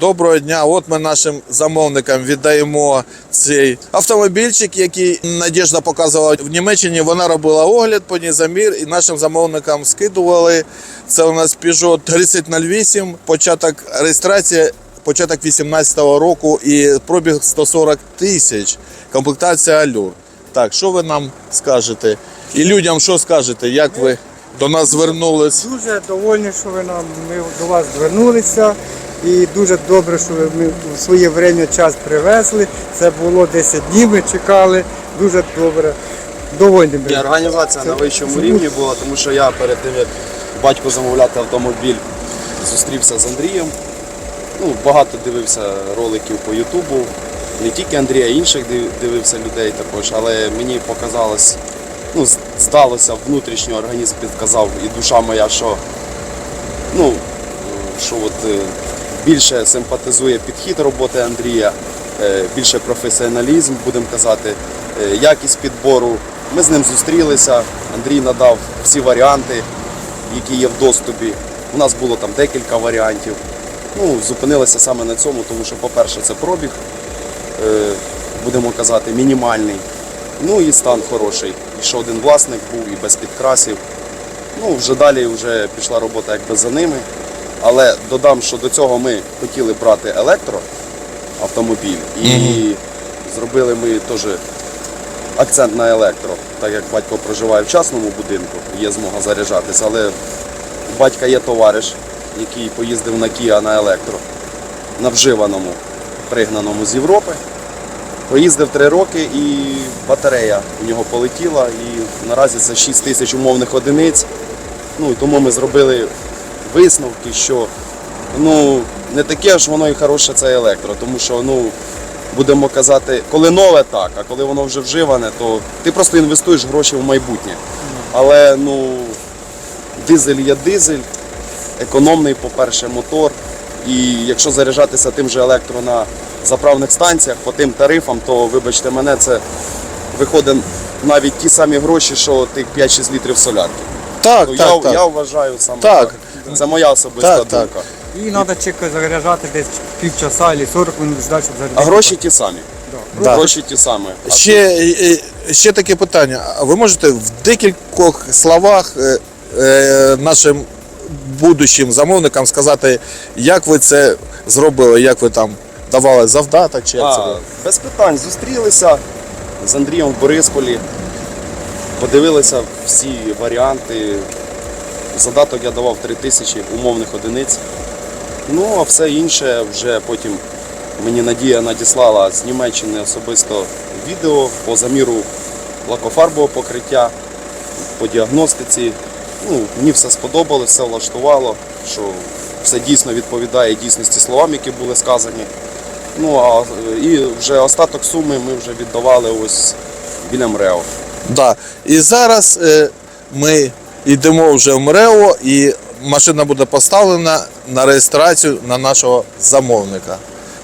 Доброго дня. От ми нашим замовникам віддаємо цей автомобільчик, який Надіжда показувала в Німеччині. Вона робила огляд по ній замір і нашим замовникам скидували. Це у нас Peugeot 3008, початок реєстрації, початок 18-го року і пробіг 140 тисяч. Комплектація Allure. Так, що ви нам скажете? І людям що скажете? Як ви до нас звернулись? Дуже довольні, що ви нам ми до вас звернулися. І дуже добре, що ми в своє время час привезли. Це було 10 днів, ми чекали. Дуже добре. Довольні І ми. організація на вищому рівні була, тому що я перед тим, як батько замовляти автомобіль, зустрівся з Андрієм. Ну, багато дивився роликів по Ютубу. Не тільки Андрія, а інших дивився людей також, але мені показалось, ну, здалося, внутрішньо організм підказав і душа моя, що, ну, що от, е, більше симпатизує підхід роботи Андрія, е, більше професіоналізм, будемо казати, е, якість підбору. Ми з ним зустрілися, Андрій надав всі варіанти, які є в доступі. У нас було там декілька варіантів. Ну, зупинилися саме на цьому, тому що, по-перше, це пробіг, е, будемо казати, мінімальний. Ну і стан хороший. І що один власник був і без підкрасів. Ну, вже далі вже пішла робота якби за ними. Але додам, що до цього ми хотіли брати електроавтомобіль і зробили ми теж акцент на електро, так як батько проживає в частному будинку, є змога заряджатися, але у батька є товариш, який поїздив на Kia на електро, на вживаному, пригнаному з Європи. Поїздив три роки і батарея у нього полетіла, і наразі це 6 тисяч умовних одиниць. Ну і тому ми зробили висновки, що ну, не таке ж воно і хороше це електро, тому що ну, будемо казати, коли нове так, а коли воно вже вживане, то ти просто інвестуєш гроші в майбутнє. Але ну, дизель є дизель, економний, по-перше, мотор. І якщо заряджатися тим же електро на заправних станціях по тим тарифам, то вибачте мене, це виходить навіть ті самі гроші, що тих 5-6 літрів солярки. Так, Ну, так, я, так. я вважаю саме Так. так. Це моя особиста Так, так. думка. І треба чекати заряджати десь півчаса або 40 хвилин ждати, щоб зарядити. А гроші ті самі. Да. Гроші ті самі. А Ще, е, е, ще таке питання. А Ви можете в декількох словах е, е, нашим будущим замовникам сказати, як ви це зробили, як ви там давали завдаток чи як це А, було? без питань зустрілися з Андрієм в Борисполі, подивилися всі варіанти. Задаток я давав 3 тисячі умовних одиниць. Ну, а все інше вже потім мені Надія надіслала з Німеччини особисто відео по заміру лакофарбового покриття, по діагностиці. Ну, мені все сподобалось, все влаштувало, що все дійсно відповідає дійсності словам, які були сказані. Ну а е, і вже остаток суми ми вже віддавали ось біля МРЕО. Да. І зараз е, ми йдемо вже в МРЕО і машина буде поставлена на реєстрацію на нашого замовника.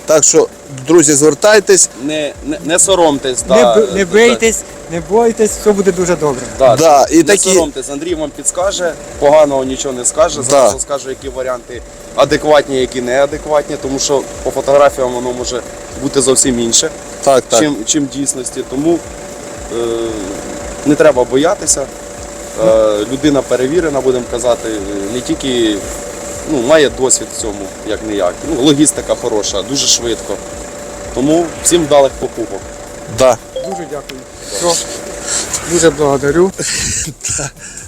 Так що, друзі, звертайтесь. Не, не, не соромтесь, Не, да, б- не бийтесь, не бойтесь, все буде дуже добре. Да, Да, і не такі- соромтесь, Андрій вам підскаже, поганого нічого не скаже, Да. зразу скаже, які варіанти адекватні, які неадекватні, тому що по фотографіям воно може бути зовсім інше, Так, так. чим, чим в дійсності. Тому е, не треба боятися. Е, людина перевірена, будемо казати, не тільки ну, має досвід в цьому, як не як. Ну, логістика хороша, дуже швидко. Тому всім вдалих покупок. Да. Дуже дякую. Все. Дуже благодарю.